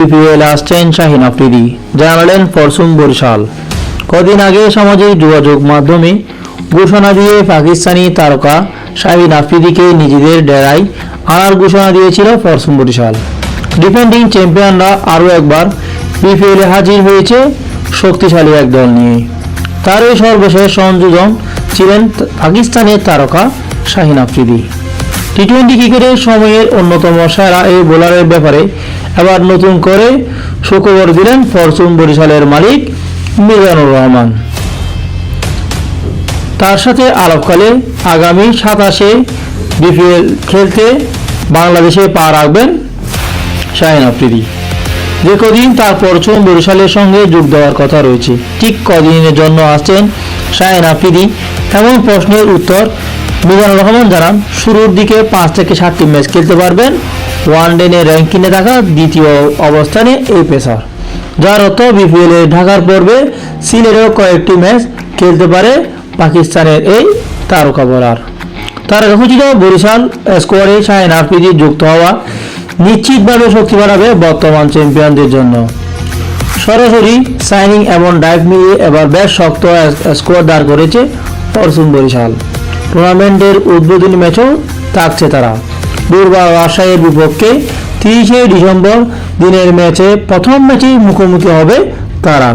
BPL আসছেন শাহিন আফ্রিদি জানালেন ফরসুম বরিশাল কদিন আগে সামাজিক যোগাযোগ মাধ্যমে ঘোষণা দিয়ে পাকিস্তানি তারকা শাহিন আফ্রিদিকে নিজেদের ডেরায় আনার ঘোষণা দিয়েছিল ফরসুম বরিশাল ডিফেন্ডিং চ্যাম্পিয়নরা আরও একবার বিপিএলে হাজির হয়েছে শক্তিশালী এক দল নিয়ে। তার এই সর্বশেষ সংযোজন ছিলেন পাকিস্তানের তারকা শাহিন আফ্রিদি টি টোয়েন্টি ক্রিকেটের সময়ের অন্যতম সেরা এই বোলারের ব্যাপারে এবার নতুন করে সুখবর দিলেন ফরচুন বরিশালের মালিক মিজানুর রহমান। তার সাথে আলাপকালে আগামী সাতাশে বিপিএল খেলতে বাংলাদেশে পা রাখবেন শাহিন আফ্রিদি। যে কদিন তার পরচুন বরিশালের সঙ্গে যোগ দেওয়ার কথা রয়েছে, ঠিক কদিনের জন্য আসছেন শাহিন আফ্রিদি এমন প্রশ্নের উত্তর মিজানুর রহমান জানান শুরুর দিকে পাঁচ থেকে সাতটি ম্যাচ খেলতে পারবেন ওয়ান ডে র্যাঙ্কিংয়ে থাকা দ্বিতীয় অবস্থানে এই পেসার। যার অর্থ বিপিএল ঢাকার পর্বে সিলেটেও কয়েকটি ম্যাচ খেলতে পারে পাকিস্তানের এই তারকা বোলার। তার খচিত বরিশাল স্কোয়াডে শাহিন আফ্রিদি যুক্ত হওয়া নিশ্চিতভাবে শক্তি বাড়াবে বর্তমান চ্যাম্পিয়নদের জন্য। সরাসরি সাইনিং এবং ডাইভ মিলিয়ে এবার বেশ শক্ত স্কোর দাঁড় করেছে ফরচুন বরিশাল। টুর্নামেন্টের উদ্বোধনী ম্যাচও থাকছে তারা। দুর্বা রাজশাহীর বিপক্ষে তিরিশে ডিসেম্বর দিনের ম্যাচে প্রথম ম্যাচেই মুখোমুখি হবে তারা।